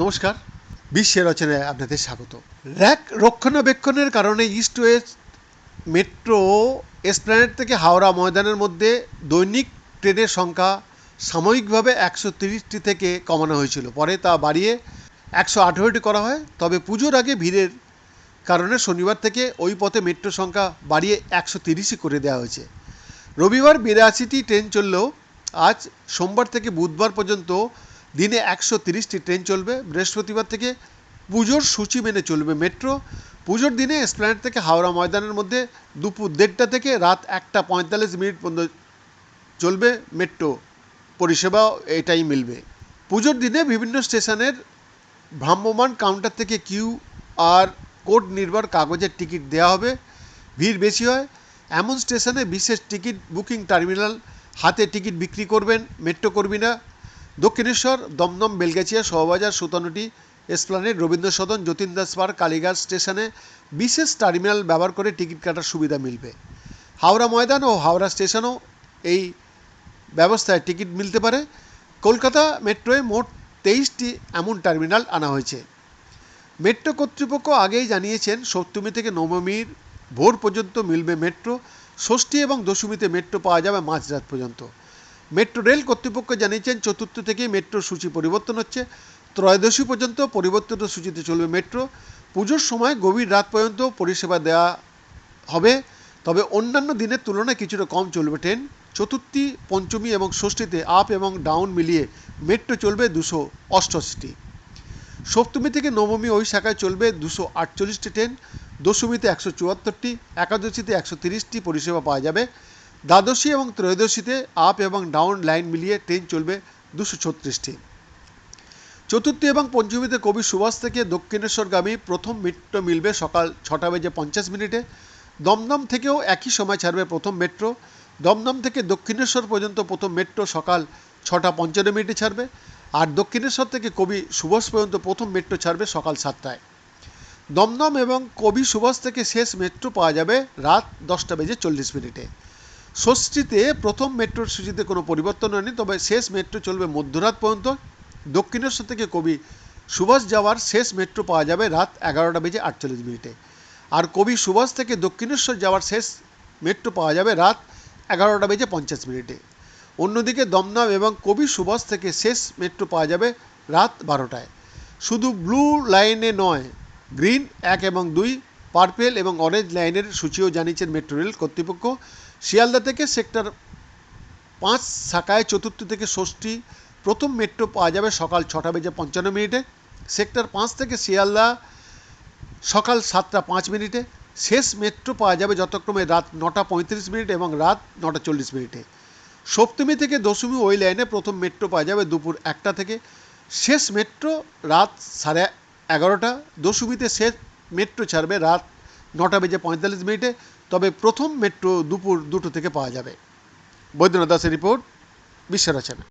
নমস্কার, বিশ্বের রচনায় আপনাদের স্বাগত। র্যাক রক্ষণাবেক্ষণের কারণে ইস্ট ওয়েস্ট মেট্রো এসপ্ল্যানেড থেকে হাওড়া ময়দানের মধ্যে দৈনিক ট্রেনের সংখ্যা সাময়িকভাবে একশো তিরিশটি থেকে কমানো হয়েছিল। পরে তা বাড়িয়ে একশো আঠেরোটি করা হয়। তবে পুজোর আগে ভিড়ের কারণে শনিবার থেকে ওই পথে মেট্রো সংখ্যা বাড়িয়ে একশো তিরিশই করে দেওয়া হয়েছে। রবিবার বিরাশিটি ট্রেন চললেও আজ সোমবার থেকে বুধবার পর্যন্ত দিনে একশো তিরিশটি ট্রেন চলবে। বৃহস্পতিবার থেকে পুজোর সূচি মেনে চলবে মেট্রো। পুজোর দিনে এসপ্ল্যানেড থেকে হাওড়া ময়দানের মধ্যে দুপুর দেড়টা থেকে রাত একটা পঁয়তাল্লিশ মিনিট পর্যন্ত চলবে মেট্রো। পরিষেবা এটাই মিলবে। পুজোর দিনে বিভিন্ন স্টেশনের ভ্রাম্যমাণ কাউন্টার থেকে কিউ আর কোড নির্ভর কাগজের টিকিট দেওয়া হবে। ভিড় বেশি হয়। এমন স্টেশনে বিশেষ টিকিট বুকিং টার্মিনাল, হাতে টিকিট বিক্রি করবেন, মেট্রো কর্মীরা দক্ষিণেশ্বর, দমদম, বেলগাছিয়া, শোভাবাজার, সুতানুটি এসপ্লানেড রবীন্দ্র সদন যতীন দাস পার্ক কালীঘাট স্টেশনে বিশেষ টার্মিনাল ব্যবহার করে টিকিট কাটার সুবিধা মিলবে। হাওড়া ময়দান ও হাওড়া স্টেশনও এই ব্যবস্থায় টিকিট মিলতে পারে। কলকাতা মেট্রোয় মোট তেইশটি এমন টার্মিনাল আনা হয়েছে। মেট্রো কর্তৃপক্ষ আগেই জানিয়েছেন, সপ্তমী থেকে নবমীর ভোর পর্যন্ত মিলবে মেট্রো, ষষ্ঠী এবং দশমীতে মেট্রো পাওয়া যাবে মাঝরাত পর্যন্ত। মেট্রো রেল কর্তৃপক্ষ জানিয়েছেন, চতুর্থ থেকেই মেট্রোর সূচি পরিবর্তন হচ্ছে। ত্রয়োদশী পর্যন্ত পরিবর্তিত সূচিতে চলবে মেট্রো। পুজোর সময় গভীর রাত পর্যন্ত পরিষেবা দেওয়া হবে, তবে অন্যান্য দিনের তুলনায় কিছুটা কম চলবে ট্রেন। চতুর্থী, পঞ্চমী এবং ষষ্ঠীতে আপ এবং ডাউন মিলিয়ে মেট্রো চলবে দুশো অষ্টআশিটি। সপ্তমী থেকে নবমী ওই শাখায় চলবে দুশো আটচল্লিশটি ট্রেন। দশমীতে একশো চুয়াত্তরটি, একাদশীতে একশো তিরিশটি পরিষেবা পাওয়া যাবে। দ্বাদশী এবং ত্রয়োদশীতে আপ এবং ডাউন লাইন মিলিয়ে ট্রেন চলবে দুশো ছত্রিশটি। চতুর্থী এবং পঞ্চমীতে কবি সুভাষ থেকে দক্ষিণেশ্বরগামী প্রথম মেট্রো মিলবে সকাল ছটা বেজে পঞ্চাশ মিনিটে। দমদম থেকেও একই সময় ছাড়বে প্রথম মেট্রো। দমদম থেকে দক্ষিণেশ্বর পর্যন্ত প্রথম মেট্রো সকাল ছটা পঞ্চান্ন মিনিটে ছাড়বে। আর দক্ষিণেশ্বর থেকে কবি সুভাষ পর্যন্ত প্রথম মেট্রো ছাড়বে সকাল সাতটায়। দমদম এবং কবি সুভাষ থেকে শেষ মেট্রো পাওয়া যাবে রাত দশটা বেজে চল্লিশ মিনিটে। ষষ্ঠীতে প্রথম মেট্রোর সূচিতে কোনো পরিবর্তন হয়নি, তবে শেষ মেট্রো চলবে মধ্যরাত পর্যন্ত। দক্ষিণেশ্বর থেকে কবি সুভাষ যাওয়ার শেষ মেট্রো পাওয়া যাবে রাত এগারোটা বেজে আটচল্লিশ মিনিটে। আর কবি সুভাষ থেকে দক্ষিণেশ্বর যাওয়ার শেষ মেট্রো পাওয়া যাবে রাত এগারোটা বেজে পঞ্চাশ মিনিটে। অন্যদিকে দমদম এবং কবি সুভাষ থেকে শেষ মেট্রো পাওয়া যাবে রাত বারোটায়। শুধু ব্লু লাইনে নয় গ্রিন, এক এবং দুই, পার্পেল এবং অরেঞ্জ লাইনের সূচিও জানিয়েছেন মেট্রো রেল কর্তৃপক্ষ। শিয়ালদা থেকে সেক্টর পাঁচ, শাখায় চতুর্থ থেকে ষষ্ঠী প্রথম মেট্রো পাওয়া যাবে সকাল ছটা বেজে পঞ্চান্ন মিনিটে। সেক্টর পাঁচ থেকে শিয়ালদা সকাল সাতটা পাঁচ মিনিটে। শেষ মেট্রো পাওয়া যাবে যথাক্রমে রাত নটা পঁয়ত্রিশ মিনিট এবং রাত নটা চল্লিশ মিনিটে। সপ্তমী থেকে দশমী ওই লাইনে প্রথম মেট্রো পাওয়া যাবে দুপুর একটা থেকে। শেষ মেট্রো রাত সাড়ে এগারোটা, দশমীতে শেষ মেট্রো ছাড়বে রাত নটা বেজে পঁয়তাল্লিশ মিনিটে, তবে প্রথম মেট্রো দুপুর দুটো থেকে পাওয়া যাবে। বৈদ্যনাথ দাসের রিপোর্ট বিশ্ব রচনা